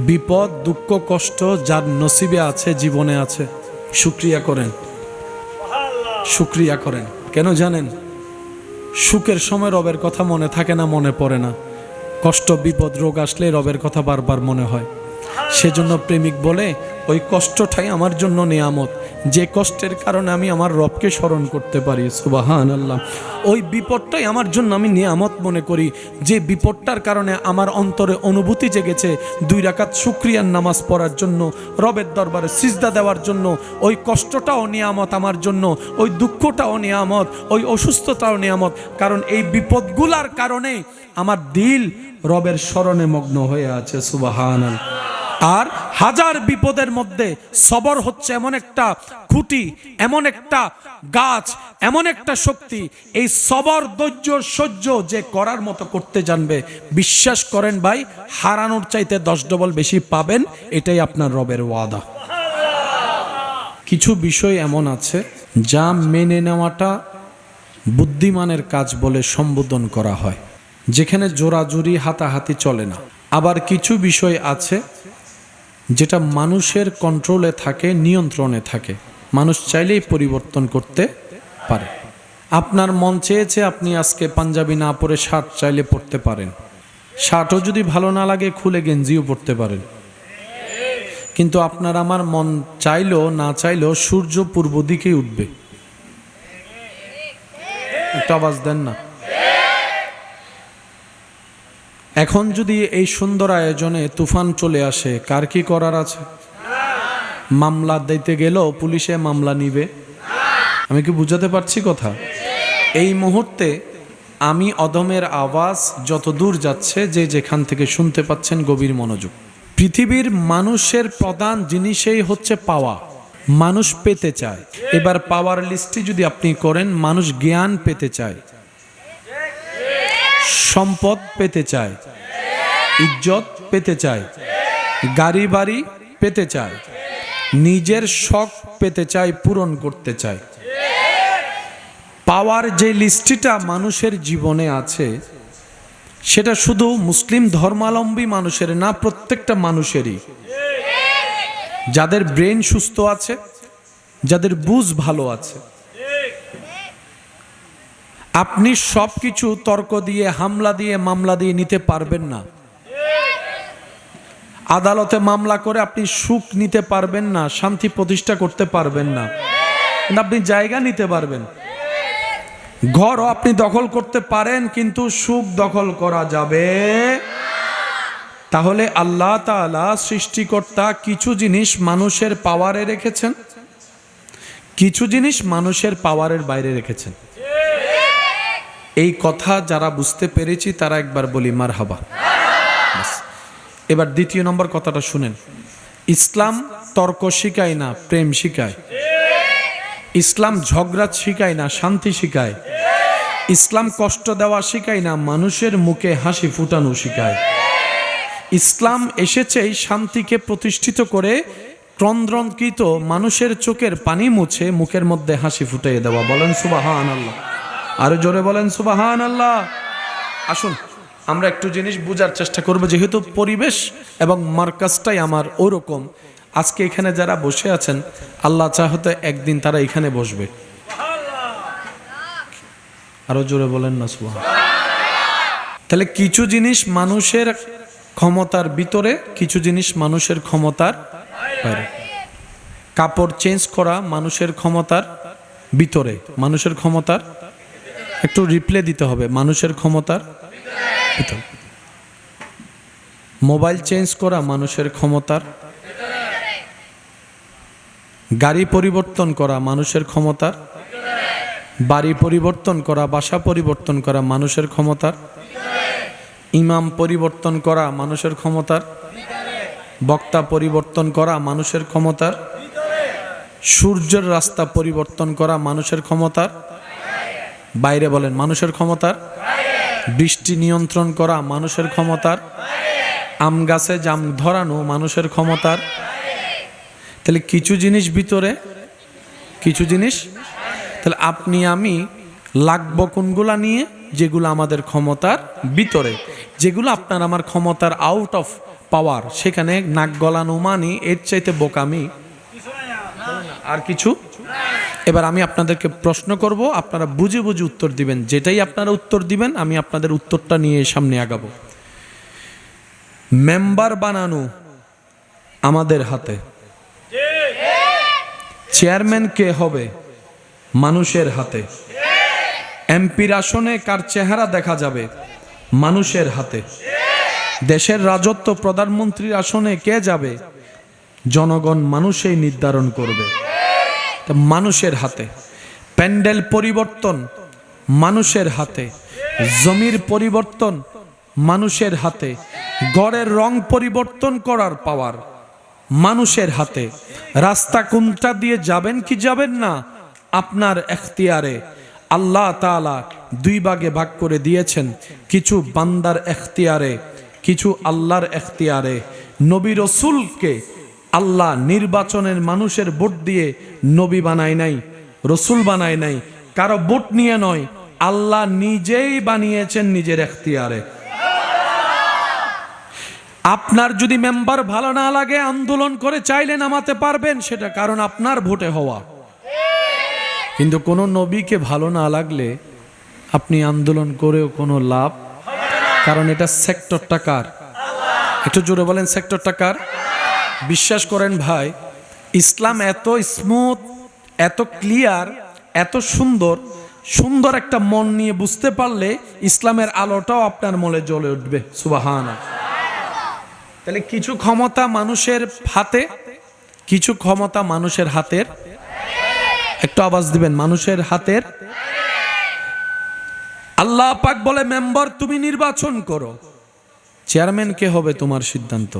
বিপদ, দুঃখ, কষ্ট যার নসিবে আছে, জীবনে আছে। শুক্রিয়া করেন। শুক্রিয়া করেন। কেন জানেন? সুখের সময় রবের কথা মনে থাকে না, মনে পড়ে না। কষ্ট, বিপদ, রোগ আসলে রবের কথা বারবার মনে হয়। সেজন্য প্রেমিক বলে, ওই কষ্টটাই আমার জন্য নিয়ামত। যে কষ্টের কারণে আমি আমার রবকে স্মরণ করতে পারি। সুবাহান আল্লাহ ওই বিপদটাই আমার জন্য আমি নিয়ামত মনে করি। যে বিপদটার কারণে আমার অন্তরে অনুভূতি জেগেছে, দুই রাকাত শুক্রিয়ার নামাজ পড়ার জন্য, রবের দরবারে সিজদা দেওয়ার জন্য, ওই কষ্টটাও নিয়ামত আমার জন্য, ওই দুঃখটাও নিয়ামত, ওই অসুস্থতাও নিয়ামত। কারণ এই বিপদগুলার কারণে আমার দিল রবের স্মরণে মগ্ন হয়ে আছে সুবাহান আর হাজার বিপদের মধ্যে সবর হচ্ছে এমন একটা খুঁটি, এমন একটা গাছ, এমন একটা শক্তি। এই সবর, ধৈর্য, সহ্য যে করার মতো করতে জানবে, বিশ্বাস করেন ভাই, হারানোর চাইতে দশ ডবল বেশি পাবেন, এটাই আপনার রবের ওয়াদা। কিছু বিষয় এমন আছে যা মেনে নেওয়াটা বুদ্ধিমানের কাজ বলে সম্বোধন করা হয়, যেখানে জোরাজুরি হাতাহাতি চলে না। আবার কিছু বিষয় আছে যেটা মানুষের কন্ট্রোলে থাকে, নিয়ন্ত্রণে থাকে। মানুষ চাইলেই পরিবর্তন করতে পারে। আপনার মন চেয়েছে আপনি আজকে পাঞ্জাবি না পরে শার্ট চাইলে পরতে পারেন। শার্টও যদি ভালো না লাগে, খুলে গেঞ্জিও পরতে পারেন। কিন্তু আপনার আমার মন চাইলেও না চাইলেও সূর্য পূর্ব দিকেই উঠবে। একটা আওয়াজ দেন না। এখন যদি এই সুন্দর আয়োজনে তুফান চলে আসে, কার কি করার আছে? মামলা দিতে গেলেও পুলিশে মামলা নিবে। আমি কি বুঝাতে পারছি কথা? এই মুহূর্তে আমি অদমের আওয়াজ যত দূর যাচ্ছে, যে যেখান থেকে শুনতে পাচ্ছেন গভীর মনোযোগ। পৃথিবীর মানুষের প্রধান জিনিসেই হচ্ছে পাওয়া। মানুষ পেতে চায়। এবার পাওয়ার লিস্টটি যদি আপনি করেন, মানুষ জ্ঞান পেতে চায়। সম্পদ পেতে চায়, ইজ্জত পেতে চায়, গাড়ি বাড়ি পেতে চায়, নিজের শখ পেতে চায়, পূরণ করতে চায়। পাওয়ার যে লিস্টটা মানুষের জীবনে আছে, সেটা শুধু মুসলিম ধর্মাবলম্বী মানুষের না, প্রত্যেকটা মানুষেরই। যাদের ব্রেন সুস্থ আছে, যাদের বুঝ ভালো আছে আপনি সব কিছু তর্ক দিয়ে, হামলা দিয়ে, মামলা দিয়ে নিতে পারবেন না। আদালতে মামলা করে আপনি সুখ নিতে পারবেন না, শান্তি প্রতিষ্ঠা করতে পারবেন না। আপনি জায়গা নিতে পারবেন। ঘরও আপনি দখল করতে পারেন, কিন্তু সুখ দখল করা যাবে তাহলে আল্লাহ তাআলা সৃষ্টিকর্তা কিছু জিনিস মানুষের পাওয়ারে রেখেছেন? কিছু জিনিস মানুষের পাওয়ারের বাইরে রেখেছেন। এই কথা যারা বুঝতে পেরেছি, তারা একবার বলি মার হাবা এবার দ্বিতীয় নম্বর কথাটা শুনেন। ইসলাম তর্ক শিখায় না, প্রেম শিখায়। ইসলাম ঝগড়া শিখায় না, শান্তি শিখায়। ইসলাম কষ্ট দেওয়া শিখায় না, মানুষের মুখে হাসি ফুটানো শিখায়। ইসলাম এসেছে এই শান্তিকে প্রতিষ্ঠিত করে ক্রন্দ্রঙ্কিত মানুষের চোখের পানি মুছে, মুখের মধ্যে হাসি ফুটিয়ে দেওয়া। বলেন সুবাহান আল্লাহ আরও জোরে বলেন সুবাহান আল্লাহ আসুন, আমরা একটু জিনিস বোঝার চেষ্টা করব, যেহেতু পরিবেশ এবং মার্কাসটাই আমার ওরকম। আজকে এখানে যারা বসে আছেন, আল্লাহ চাহতে একদিন তারা এখানে বসবে। আরও জোরে বলেন না সুবাহ তাহলে কিছু জিনিস মানুষের ক্ষমতার ভিতরে, কিছু জিনিস মানুষের ক্ষমতার বাইরে। কাপড় চেঞ্জ করা মানুষের ক্ষমতার ভিতরে, মানুষের ক্ষমতার একটু রিপ্লে দিতে হবে, মানুষের ক্ষমতার মোবাইল চেঞ্জ করা মানুষের ক্ষমতার গাড়ি পরিবর্তন করা মানুষের ক্ষমতার বাড়ি পরিবর্তন করা বাসা পরিবর্তন করা মানুষের ক্ষমতার ইমাম পরিবর্তন করা মানুষের ক্ষমতার বক্তা পরিবর্তন করা মানুষের ক্ষমতার সূর্যের রাস্তা পরিবর্তন করা মানুষের ক্ষমতার বাইরে বলেন, মানুষের ক্ষমতার বৃষ্টি নিয়ন্ত্রণ করা মানুষের ক্ষমতার? আম গাছে জাম ধরানো মানুষের ক্ষমতার? তাহলে কিছু জিনিস ভিতরে, কিছু জিনিস? তাহলে আপনি, আমি লাগবো কোনগুলা নিয়ে? যেগুলো আমাদের ক্ষমতার ভিতরে। যেগুলো আপনার আমার ক্ষমতার আউট অফ পাওয়ার সেখানে নাক গলানো মানি এর চাইতে বোকামি। আর কিছু? এবার আমি আপনাদেরকে প্রশ্ন করব, আপনারা বুঝে বুঝে উত্তর দিবেন। যেটাই আপনারা উত্তর দিবেন, আমি আপনাদের উত্তরটা নিয়ে সামনে আগাবো। মেম্বার বানানো আমাদের হাতে। চেয়ারম্যান কে হবে? মানুষের হাতে। এমপির আসনে কার চেহারা দেখা যাবে? মানুষের হাতে। দেশের রাজত্ব প্রধানমন্ত্রীর আসনে কে যাবে? জনগণ মানুষই নির্ধারণ করবে। মানুষের হাতে। প্যান্ডেল পরিবর্তন মানুষের হাতে। জমির পরিবর্তন মানুষের হাতে। গড়ের রং পরিবর্তন করার পাওয়ার মানুষের হাতে। রাস্তা কোনটা দিয়ে যাবেন কি যাবেন না, আপনার এখতিয়ারে। আল্লাহ তাআলা দুই ভাগে ভাগ করে দিয়েছেন, কিছু বান্দার এখতিয়ারে, কিছু আল্লাহর এখতিয়ারে। নবী রসুলকে আল্লাহ নির্বাচনের মানুষের ভোট দিয়ে নবী বানায় নাই, রসুল বানায় নাই, কারও ভোট নিয়ে নয়, আল্লাহ নিজেই বানিয়েছেন নিজের এখতিয়ারে। আপনার যদি মেম্বার ভালো না লাগে, আন্দোলন করে চাইলে নামাতে পারবেন, সেটা কারণ আপনার ভোটে হওয়া। কিন্তু কোনো নবীকে ভালো না লাগলে আপনি আন্দোলন করেও কোনো লাভ, কারণ এটা সেক্টরটা কার? একটু জোরে বলেন, সেক্টরটা কার? বিশ্বাস করেন ভাই, ইসলাম এত স্মুথ এত ক্লিয়ার এত সুন্দর সুন্দর একটা মন নিয়ে বুঝতে পারলে ইসলামের আলোটাও আপনার মনে জ্বলে উঠবে সুবাহানা তাহলে কিছু ক্ষমতা মানুষের হাতে, কিছু ক্ষমতা মানুষের হাতের, একটু আওয়াজ দিবেন, মানুষের হাতের। আল্লাহ পাক বলে, মেম্বার, তুমি নির্বাচন করো। চেয়ারম্যান কে হবে তোমার সিদ্ধান্ত?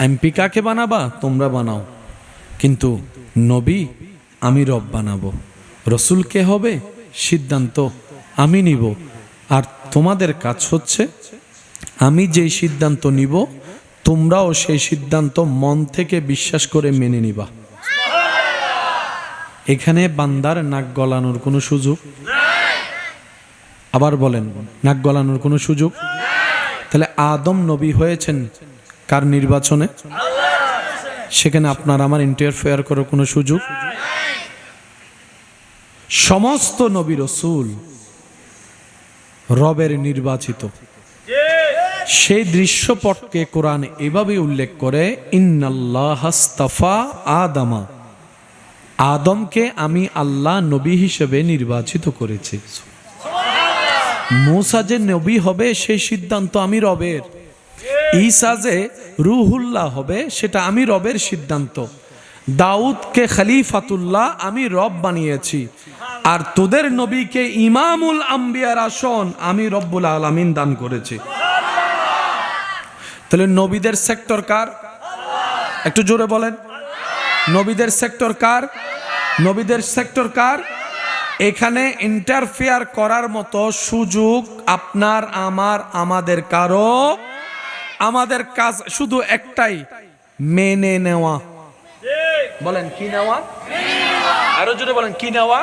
এমপি কাকে বানাবা, তোমরা বানাও। কিন্তু নবী, আমি রব বানাবো। রসুল কে হবে? সিদ্ধান্ত আমি নিব। আর তোমাদের কাজ হচ্ছে, আমি যেই সিদ্ধান্ত নিব, তোমরাও সেই সিদ্ধান্ত মন থেকে বিশ্বাস করে মেনে নিবা। এখানে বান্দার নাক গলানোর কোনো সুযোগ? আবার বলেন, নাক গলানোর কোনো সুযোগ? তাহলে আদম নবী হয়েছেন কার নির্বাচনে? সেখানে আপনার আমার ইন্টারফেয়ার করার কোনো সুযোগ? সমস্ত নবী রসুল রবের নির্বাচিত। সেই দৃশ্যপটকে কোরআন এভাবে উল্লেখ করে ইন্নাল্লাহাস্তাফা আদামা। আদমকে আমি আল্লাহ নবী হিসেবে নির্বাচিত করেছি। মুসা যে নবী হবে, সেই সিদ্ধান্ত আমি রবের। ঈসা যে রুহুল্লাহ হবে, সেটা আমি রবের সিদ্ধান্ত। দাউদকে খালিফাতুল্লাহ আমি রব বানিয়েছি। আর তোদের নবীকে ইমামুল আম্বিয়ার আসন আমি রব্বুল আলামিন দান করেছি। তাহলে নবীদের সেক্টর কার? একটু জোরে বলেন। নবীদের সেক্টর কার? নবীদের সেক্টর কার? এখানে ইন্টারফেয়ার করার মতো সুযোগ আপনার, আমার, আমাদের কারও আমাদের কাজ শুধু একটাই মেনে নেওয়া। বলেন কি নেওয়া? আরও জোরে বলেন কি নেওয়া?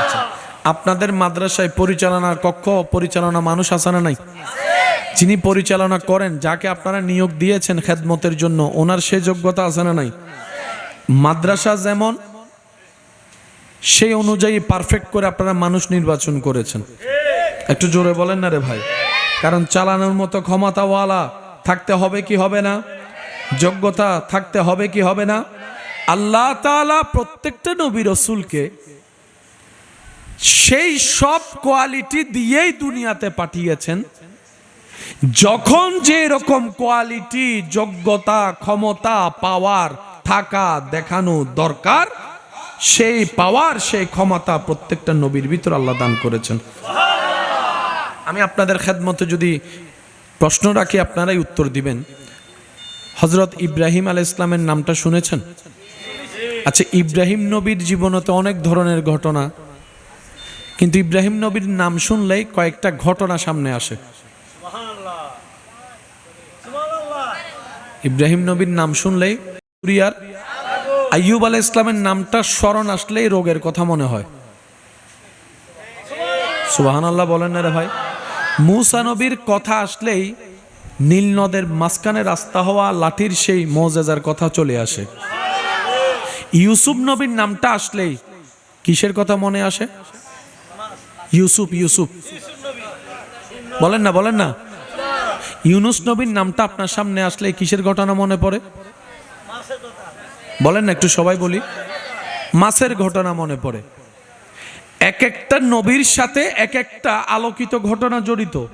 আচ্ছা, আপনাদের মাদ্রাসায় পরিচালনার কক্ষ পরিচালনা মানুষ আছে না নাই? যিনি পরিচালনা করেন যাকে আপনারা নিয়োগ দিয়েছেন খেদমতের জন্য ওনার সে যোগ্যতা আছে না নাই? মাদ্রাসা যেমন সেই অনুযায়ী পারফেক্ট করে আপনারা মানুষ নির্বাচন করেছেন। একটু জোরে বলেন না রে ভাই? কারণ চালানোর মতো ক্ষমতাওয়ালা থাকতে হবে কি হবে না? যোগ্যতা থাকতে হবে কি হবে না? আল্লাহ তাআলা প্রত্যেকটা নবী রসুলকে সেই সব কোয়ালিটি দিয়েই দুনিয়াতে পাঠিয়েছেন। যখন যে রকম কোয়ালিটি, যোগ্যতা, ক্ষমতা, পাওয়ার, থাকা, দেখানো দরকার, সেই পাওয়ার, সেই ক্ষমতা প্রত্যেকটা নবীর ভিতর আল্লাহ দান করেছেন। আমি আপনাদের খেদমতে যদি প্রশ্ন রাখি আপনারাই উত্তর দিবেন? হজরত ইব্রাহিম আল ইসলামের নামটা শুনেছেন? আচ্ছা ইব্রাহিম নবীর জীবনে তো অনেক ধরনের ঘটনা, কিন্তু ইব্রাহিম নবীর নাম শুনলেই কয়েকটা ঘটনা সামনে আসে। ইব্রাহিম নবীর নাম শুনলেই সুরিয়ার আইয়ুব আলাহ ইসলামের নামটা স্মরণ আসলেই রোগের কথা মনে হয়। সুবাহান আল্লাহ বলেন না রে ভাই। মুসা নবীর কথা আসলেই নীল নদের মাঝখানে রাস্তা হওয়া লাঠির সেই মৌজাজার কথা চলে আসে। ইউসুফ নবীর নামটা আসলেই কিসের কথা মনে আসে? ইউসুফ ইউসুফ। বলেন না বলেন না। ইউনুস নবীর নামটা আপনার সামনে আসলে কিসের ঘটনা মনে পড়ে? বলেন না, একটু সবাই বলি। মাছের ঘটনা মনে পড়ে। এক একটা নবীর সাথে এক একটা আলোকিত ঘটনা জড়িত।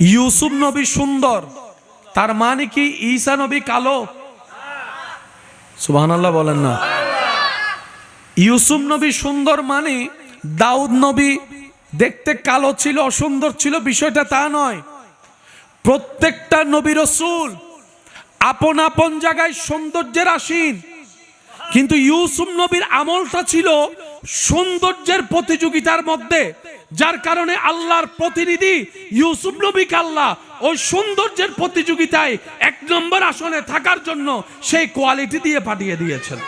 ইউসুফ নবী সুন্দর, তার মানে কি ঈসা নবী কালো? সুবহানাল্লাহ বলেন না। ইউসুফ নবী সুন্দর মানে দাউদ নবী দেখতে কালো ছিল, অসুন্দর ছিল, বিষয়টা তা নয়। প্রত্যেকটা নবী রসুল আপন আপন জায়গায় সৌন্দর্যের আসীন। কিন্তু ইউসুফ নবীর আমলটা ছিল সৌন্দর্যের প্রতিযোগিতার মধ্যে, যার কারণে আল্লাহর প্রতিনিধি ইউসুফ নবীকে আল্লাহ ওই সৌন্দর্যের প্রতিযোগিতায় এক নম্বর আসনে থাকার জন্য সেই কোয়ালিটি দিয়ে পাঠিয়ে দিয়েছেন।